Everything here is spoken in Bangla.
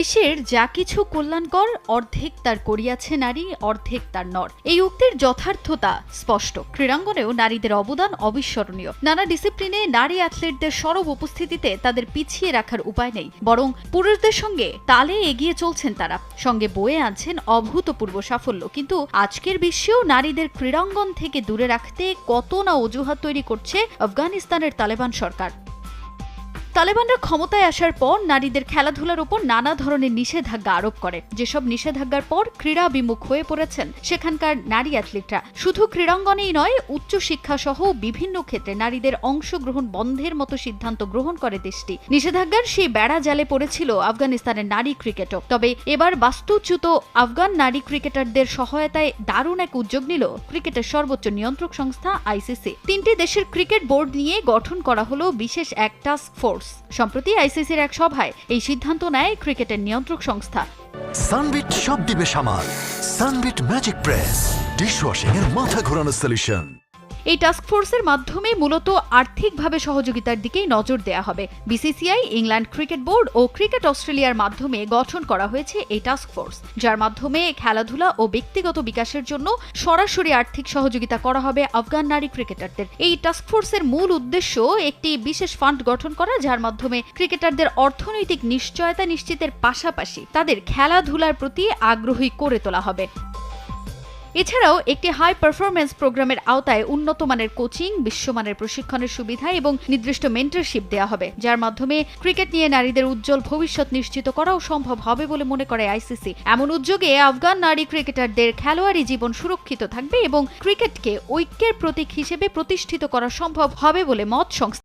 দেশের যা কিছু কল্যাণকর, অর্ধেক তার করিয়াছে নারী, অর্ধেক তার নর। এই উক্তির যথার্থতা স্পষ্ট। ক্রীড়াঙ্গনেও নারীদের অবদান অবিস্মরণীয়। নানা ডিসিপ্লিনে নারী অ্যাথলেটদের সরব উপস্থিতিতে তাদের পিছিয়ে রাখার উপায় নেই। বরং পুরুষদের সঙ্গে তালে এগিয়ে চলছেন তারা। সঙ্গে বয়ে আনছেন অভূতপূর্ব সাফল্য। কিন্তু আজকের বিশ্বেও নারীদের ক্রীড়াঙ্গন থেকে দূরে রাখতে কত না অজুহাত তৈরি করছে আফগানিস্তানের তালেবান সরকার। তালেবানরা ক্ষমতায় আসার পর নারীদের খেলাধুলার উপর নানা ধরনের নিষেধাজ্ঞা আরোপ করে। যেসব নিষেধাজ্ঞার পর ক্রীড়া বিমুখ হয়ে পড়েছেন সেখানকার নারী অ্যাথলিটরা। শুধু ক্রীড়াঙ্গনেই নয় উচ্চশিক্ষা সহ বিভিন্ন ক্ষেত্রে নারীদের অংশগ্রহণ বন্ধের মতো সিদ্ধান্ত গ্রহণ করে দেশটি। নিষেধাজ্ঞার সেই বেড়া জালে পড়েছিল আফগানিস্তানের নারী ক্রিকেটও। তবে এবার বাস্তুচ্যুত আফগান নারী ক্রিকেটারদের সহায়তায় দারুণ এক উদ্যোগ নিল ক্রিকেটের সর্বোচ্চ নিয়ন্ত্রক সংস্থা আইসিসি। তিনটি দেশের ক্রিকেট বোর্ড নিয়ে গঠন করা হলো বিশেষ এক টাস্ক ফোর্স। সম্প্রতি আইসিসির এক সভায় এই সিদ্ধান্ত নেয় ক্রিকেটের নিয়ন্ত্রক সংস্থা। সানবিট সব দিবে সামাল। সানবিট ম্যাজিক প্রেস, ডিশওয়াশিং এর মাথা ঘোরানো সলিউশন এই টাস্ক ফোর্সের মাধ্যমে মূলত আর্থিকভাবে সহযোগিতার দিকেই নজর দেয়া হবে। বিসিসিআই ইংল্যান্ড ক্রিকেট বোর্ড ও ক্রিকেট অস্ট্রেলিয়ার মাধ্যমে গঠন করা হয়েছে এই টাস্ক ফোর্স যার মাধ্যমে খেলাধুলা ও ব্যক্তিগত বিকাশের জন্য সরাসরি আর্থিক সহযোগিতা করা হবে আফগান নারী ক্রিকেটারদের এই টাস্ক ফোর্সের মূল উদ্দেশ্য একটি বিশেষ ফান্ড গঠন করা, যার মাধ্যমে ক্রিকেটারদের অর্থনৈতিক নিশ্চয়তা নিশ্চিতের পাশাপাশি তাদের খেলাধুলার প্রতি আগ্রহী করে তোলা হবে। এছাড়াও একটি হাই পারফরম্যান্স প্রোগ্রামের আওতায় উন্নত মানের কোচিং বিশ্বমানের প্রশিক্ষণের সুবিধা এবং নির্দিষ্ট মেন্টরশিপ দেওয়া হবে। যার মাধ্যমে ক্রিকেট নিয়ে নারীদের উজ্জ্বল ভবিষ্যৎ নিশ্চিত করাও সম্ভব হবে বলে মনে করে আইসিসি। এমন উদ্যোগে আফগান নারী ক্রিকেটারদের খেলোয়াড়ি জীবন সুরক্ষিত থাকবে এবং ক্রিকেটকে ঐক্যের প্রতীক হিসেবে প্রতিষ্ঠিত করা সম্ভব হবে বলে মত সংস্থা